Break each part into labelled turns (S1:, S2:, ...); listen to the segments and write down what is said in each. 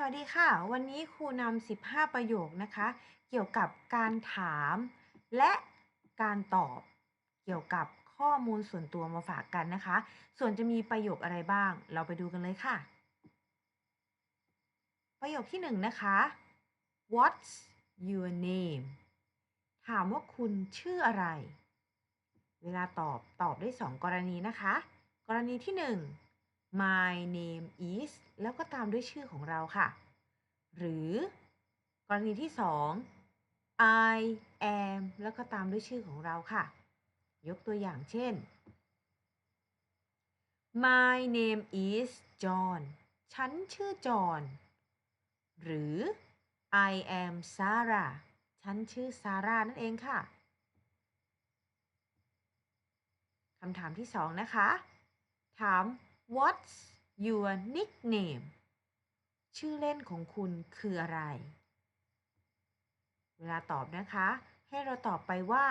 S1: สวัสดีค่ะ วันนี้ครูนำ 15 ประโยคนะคะ เกี่ยวกับการถามและการตอบเกี่ยวกับข้อมูลส่วนตัวมาฝากกันนะคะ ส่วนจะมีประโยคอะไรบ้าง เราไปดูกันเลยค่ะ ประโยคที่หนึ่งนะคะ What's your name ถามว่าคุณชื่ออะไร เวลาตอบตอบได้สองกรณีนะคะ กรณีที่หนึ่ง My name is แล้วก็ตามด้วยชื่อของเราค่ะ หรือกรณีที่สอง I am แล้วก็ตามด้วยชื่อของเราค่ะ ยกตัวอย่างเช่น My name is John ฉันชื่อจอห์นหรือ I am Sarah ฉันชื่อซาร่านั่นเองค่ะคำถามที่สองนะคะ ถาม What's your nickname ชื่อเล่นของคุณคืออะไร เวลาตอบนะคะ ให้เราตอบไปว่า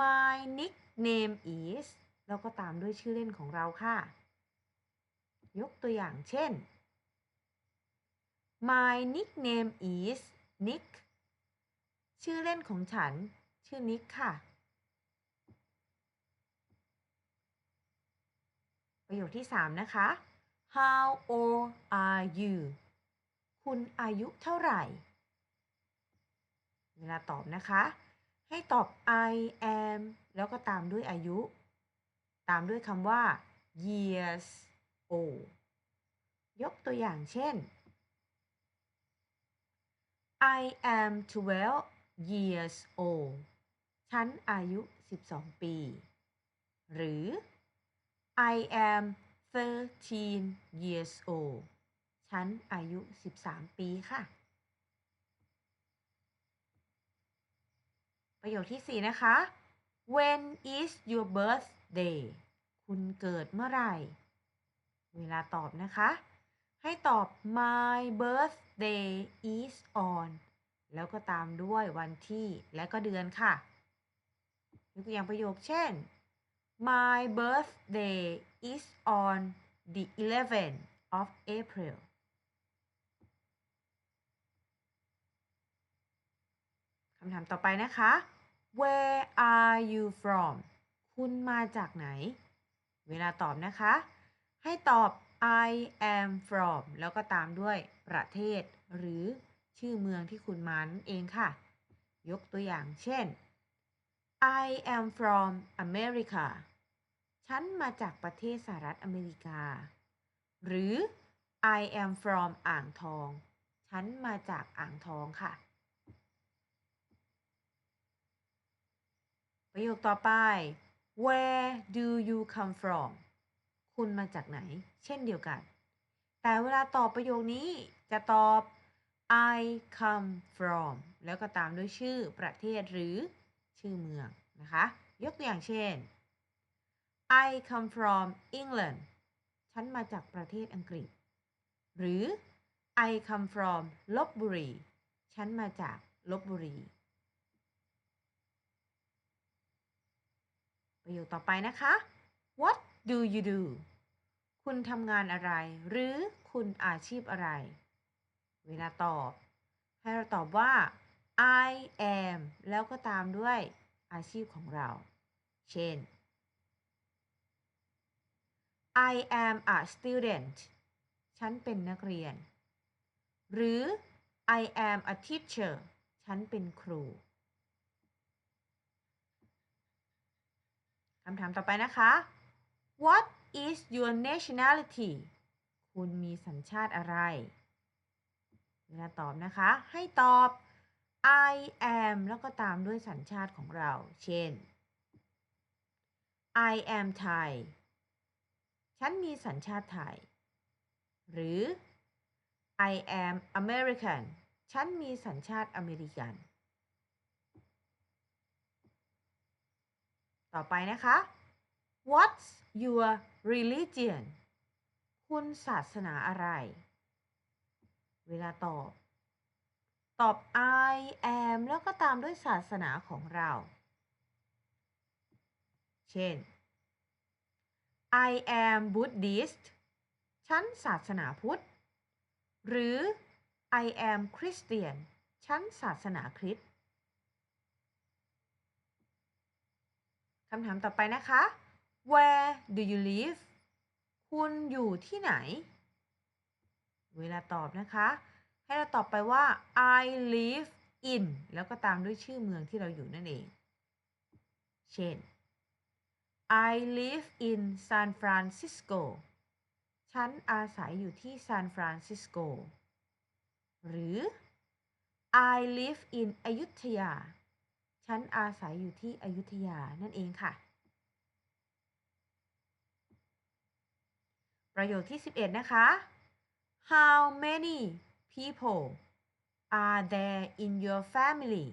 S1: My nickname is แล้วก็ตามด้วยชื่อเล่นของเราค่ะ ยกตัวอย่างเช่น My nickname is Nick ชื่อเล่นของฉัน ชื่อนิกค่ะ ประโยคที่ 3 นะคะ How old are you คุณอายุเท่าไหร่ เวลาตอบนะคะ ให้ตอบ I am แล้วก็ตามด้วยอายุ ตามด้วยคำว่า years old ยกตัวอย่างเช่น I am 12 years old ฉันอายุ 12 ปี หรือ I am 13 years old ฉันอายุ 13 ปีค่ะ ประโยคที่ 4 นะคะ When is your birthday คุณเกิดเมื่อไหร่ เวลาตอบนะคะ ให้ตอบ My birthday is on แล้วก็ตามด้วยวันที่และก็เดือนค่ะยกตัวอย่างประโยคเช่น My birthday is on the 11th of April คำถามต่อไปนะคะ Where are you from คุณมาจากไหน เวลาตอบนะคะ ให้ตอบ I am from แล้วก็ตามด้วยประเทศ หรือชื่อเมืองที่คุณมานั่นเองค่ะ ยกตัวอย่างเช่น I am from America ฉันมาจากประเทศสหรัฐอเมริกา หรือ I am from อ่างทอง ฉันมาจากอ่างทองค่ะ ประโยคต่อไป Where do you come from คุณมาจากไหน เช่นเดียวกัน แต่เวลาตอบประโยคนี้จะตอบ I come from แล้วก็ตามด้วยชื่อประเทศหรือชื่อเมืองนะคะ ยกตัวอย่างเช่น I come from England ฉันมาจากประเทศอังกฤษ หรือ I come from ลบบุรี ฉันมาจากลบบุรี ประโยคต่อไปนะคะ What do you do คุณทำงานอะไร หรือคุณอาชีพอะไร เวลาตอบ ให้เราตอบว่า I am แล้วก็ตามด้วยอาชีพของเรา เช่น I am a student ฉันเป็นนักเรียน หรือ I am a teacher ฉันเป็นครูคำถามต่อไปนะคะ What is your nationality คุณมีสัญชาติอะไร เวลาตอบนะคะ ให้ตอบ I am แล้วก็ตามด้วยสัญชาติของเรา เช่น I am Thai ฉันมีสัญชาติไทย หรือ I am American ฉันมีสัญชาติอเมริกัน ต่อไปนะคะ What's your religion คุณศาสนาอะไร เวลาตอบ ตอบ I am แล้วก็ตามด้วยศาสนาของเรา เช่น I am Buddhist ฉันศาสนาพุทธ หรือ I am Christian ฉันศาสนาคริสต์คำถามต่อไปนะคะ Where do you live คุณอยู่ที่ไหน เวลาตอบนะคะ ให้เราตอบไปว่า I live in แล้วก็ตามด้วยชื่อเมืองที่เราอยู่นั่นเอง เช่น I live in San Francisco ฉันอาศัยอยู่ที่ซานฟรานซิสโก หรือ I live in อยุธยา ฉันอาศัยอยู่ที่อยุธยานั่นเองค่ะ ประโยคที่ 11 นะคะ How many people are there in your family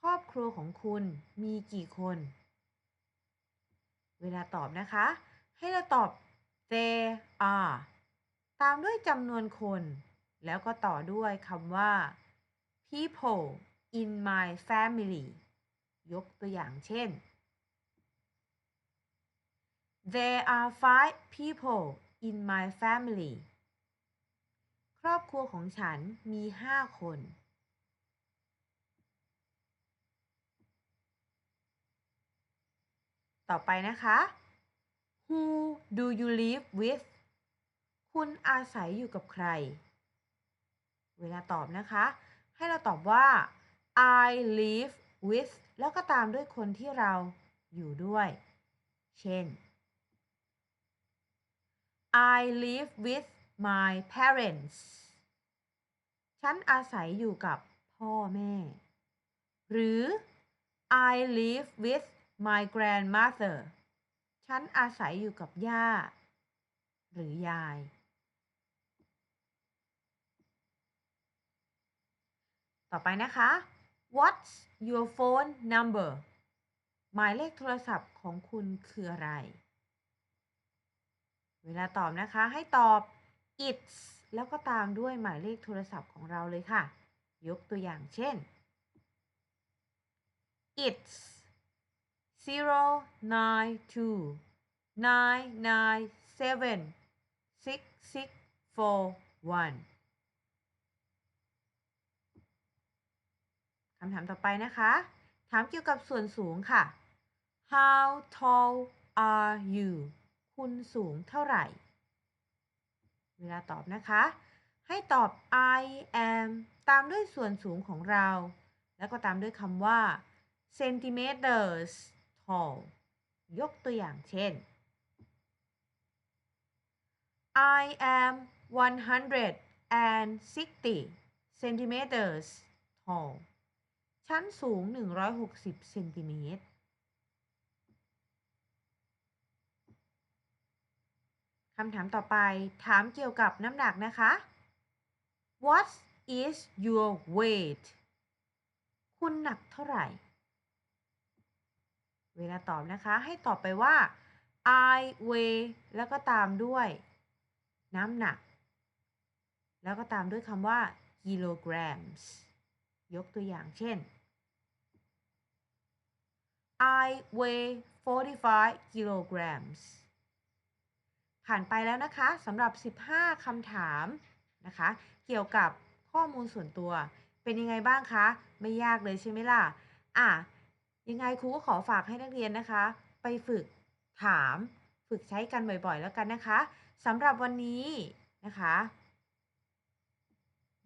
S1: ครอบครัวของคุณมีกี่คน เวลาตอบนะคะ ให้เราตอบ there are ตามด้วยจำนวนคน แล้วก็ต่อด้วยคำว่า people in my family ยกตัวอย่างเช่น There are five people in my family ครอบครัวของฉันมีห้าคน ต่อไปนะคะ Who do you live with คุณอาศัยอยู่กับใคร เวลาตอบนะคะ ให้เราตอบว่า I live with แล้วก็ตามด้วยคนที่เราอยู่ด้วย เช่น I live with my parents ฉันอาศัยอยู่กับพ่อแม่ หรือ I live with my grandmother ฉันอาศัยอยู่กับย่า หรือยาย ต่อไปนะคะ What's your phone number หมายเลขโทรศัพท์ของคุณคืออะไร เวลาตอบนะคะให้ตอบ it's แล้วก็ตามด้วยหมายเลขโทรศัพท์ของเราเลยค่ะ ยกตัวอย่างเช่น it's zero nine two nine nine seven six six four one คำถามต่อไปนะคะ ถามเกี่ยวกับส่วนสูงค่ะ How tall are you คุณสูงเท่าไหร่ เวลาตอบนะคะ ให้ตอบ I am ตามด้วยส่วนสูงของเรา แล้วก็ตามด้วยคำว่า centimeters tall ยกตัวอย่างเช่น I am 160 centimeters tall ฉันสูง 160เซนติเมตร คำถามต่อไปถามเกี่ยวกับน้ำหนักนะคะ What is your weight คุณหนักเท่าไหร่ เวลาตอบนะคะ ให้ตอบไปว่า I weigh แล้วก็ตามด้วย น้ำหนัก แล้วก็ตามด้วยคำว่า kilograms ยกตัวอย่างเช่น I weigh 45 kilograms ผ่านไปแล้วนะคะสำหรับ 15 คำถามนะคะ เกี่ยวกับข้อมูลส่วนตัว เป็นยังไงบ้างคะ ไม่ยากเลยใช่ไหมล่ะ อะ ยังไงครูก็ขอฝากให้นักเรียนนะคะ ไปฝึกถาม ฝึกใช้กันบ่อยๆ แล้วกันนะคะสำหรับวันนี้นะคะ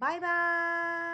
S1: บายบาย